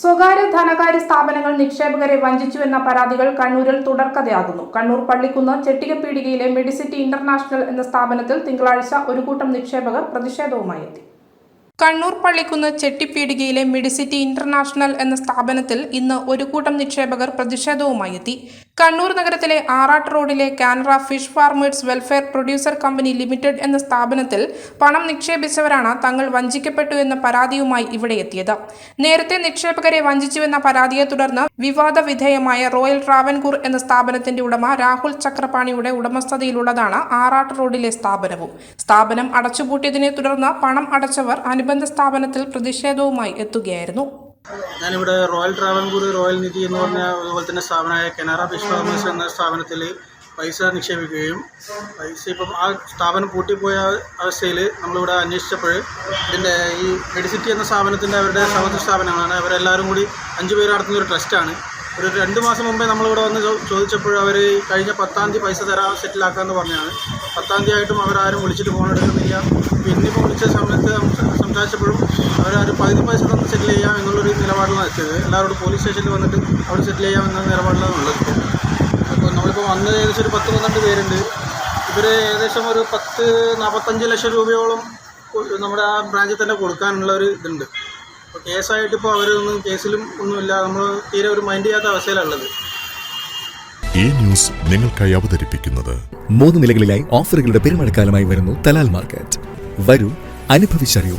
സ്വകാര്യ ധനകാര്യ സ്ഥാപനങ്ങൾ നിക്ഷേപകരെ വഞ്ചിച്ചുവെന്ന പരാതികൾ കണ്ണൂരിൽ തുടർക്കഥയാകുന്നു. കണ്ണൂർ പള്ളിക്കുന്ന് ചെട്ടികപ്പീടികയിലെ മെഡിസിറ്റി ഇന്റർനാഷണൽ എന്ന സ്ഥാപനത്തിൽ തിങ്കളാഴ്ച ഒരു കൂട്ടം നിക്ഷേപകർ പ്രതിഷേധവുമായി എത്തി. കണ്ണൂർ പള്ളിക്കുന്ന് ചെട്ടിപ്പീടികയിലെ മെഡിസിറ്റി ഇന്റർനാഷണൽ എന്ന സ്ഥാപനത്തിൽ ഇന്ന് ഒരു കൂട്ടം നിക്ഷേപകർ പ്രതിഷേധവുമായി എത്തി. കണ്ണൂർ നഗരത്തിലെ ആറാട്ട് റോഡിലെ Canara fish farmers welfare producer company limited എന്ന സ്ഥാപനത്തിൽ പണം നിക്ഷേപിച്ചവരാണ് തങ്ങൾ വഞ്ചിക്കപ്പെട്ടു എന്ന പരാതിയുമായി ഇവിടെ എത്തിയത്. നേരത്തെ നിക്ഷേപകരെ വഞ്ചിച്ചുവെന്ന പരാതിയെ തുടർന്ന് വിവാദ വിധേയമായ റോയൽ ട്രാവൻകൂർ എന്ന സ്ഥാപനത്തിന്റെ ഉടമ രാഹുൽ ചക്രപാണിയുടെ ഉടമസ്ഥതയിലുള്ളതാണ് ആറാട്ട് റോഡിലെ സ്ഥാപനവും. സ്ഥാപനം അടച്ചുപൂട്ടിയതിനെ തുടർന്ന് പണം അടച്ചവർ അനുബന്ധ സ്ഥാപനത്തിൽ പ്രതിഷേധവുമായി എത്തുകയായിരുന്നു. ഞാനിവിടെ റോയൽ ട്രാവൻകൂർ റോയൽ നിധി എന്ന് പറഞ്ഞ അതുപോലെ തന്നെ സ്ഥാപനമായ കനറ ഫിഷ് ഫാർമേഴ്സ് എന്ന സ്ഥാപനത്തിൽ പൈസ നിക്ഷേപിക്കുകയും പൈസ ഇപ്പം ആ സ്ഥാപനം പൂട്ടിപ്പോയ അവസ്ഥയിൽ നമ്മളിവിടെ അന്വേഷിച്ചപ്പോൾ ഇതിന്റെ ഈ മെഡിസിറ്റി എന്ന സ്ഥാപനത്തിന്റെ അവരുടെ സഹോദര സ്ഥാപനങ്ങളാണ്. അവരെല്ലാവരും കൂടി അഞ്ച് പേര് നടത്തുന്ന ഒരു ട്രസ്റ്റാണ് ഒരു രണ്ട് മാസം മുമ്പേ നമ്മളിവിടെ വന്ന് ചോദിച്ചപ്പോൾ അവർ കഴിഞ്ഞ പത്താം തീയതി പൈസ തരാൻ സെറ്റിലാക്കാമെന്ന് പറഞ്ഞാണ് പത്താം തീയതി ആയിട്ടും അവരാരും വിളിച്ചിട്ട് ഫോൺ എടുക്കുന്നില്ല. ഇന്നിപ്പോൾ വിളിച്ച സമയത്ത് സം- അവരാരും പകുതി പൈസ തന്നെ സെറ്റിൽ ചെയ്യാം എന്നുള്ളൊരു നിലപാടിലാണ് വെച്ചത്. എല്ലാവരോടും പോലീസ് സ്റ്റേഷനിൽ വന്നിട്ട് അവിടെ സെറ്റിൽ ചെയ്യാം എന്ന നിലപാടിലാണ് ഉള്ളത് അപ്പോൾ നമ്മളിപ്പോൾ വന്നത് ഏകദേശം ഒരു പത്ത് പന്ത്രണ്ട് പേരുണ്ട്. ഇവർ ഏകദേശം ഒരു പത്ത് നാൽപ്പത്തഞ്ച് ലക്ഷം രൂപയോളം നമ്മുടെ ആ ബ്രാഞ്ചിൽ തന്നെ കൊടുക്കാനുള്ള ഒരു ഇതുണ്ട്. അപ്പോൾ കേസായിട്ട് ഇപ്പോൾ അവരൊന്നും കേസിലും ഒന്നുമില്ല. നമ്മൾ തീരെ ഒരു മൈൻഡ് ചെയ്യാത്ത അവസ്ഥയിലുള്ളത് ഈ ന്യൂസ് നിങ്ങൾക്കായി അവതരിപ്പിക്കുന്നത് മൂന്ന് നിലകളിലായി ഓഫറുകളുടെ പെരുമഴക്കാലമായി വരുന്നു തലാൽ മാർക്കറ്റ്. വരൂ അനുഭവിച്ചറിയൂ.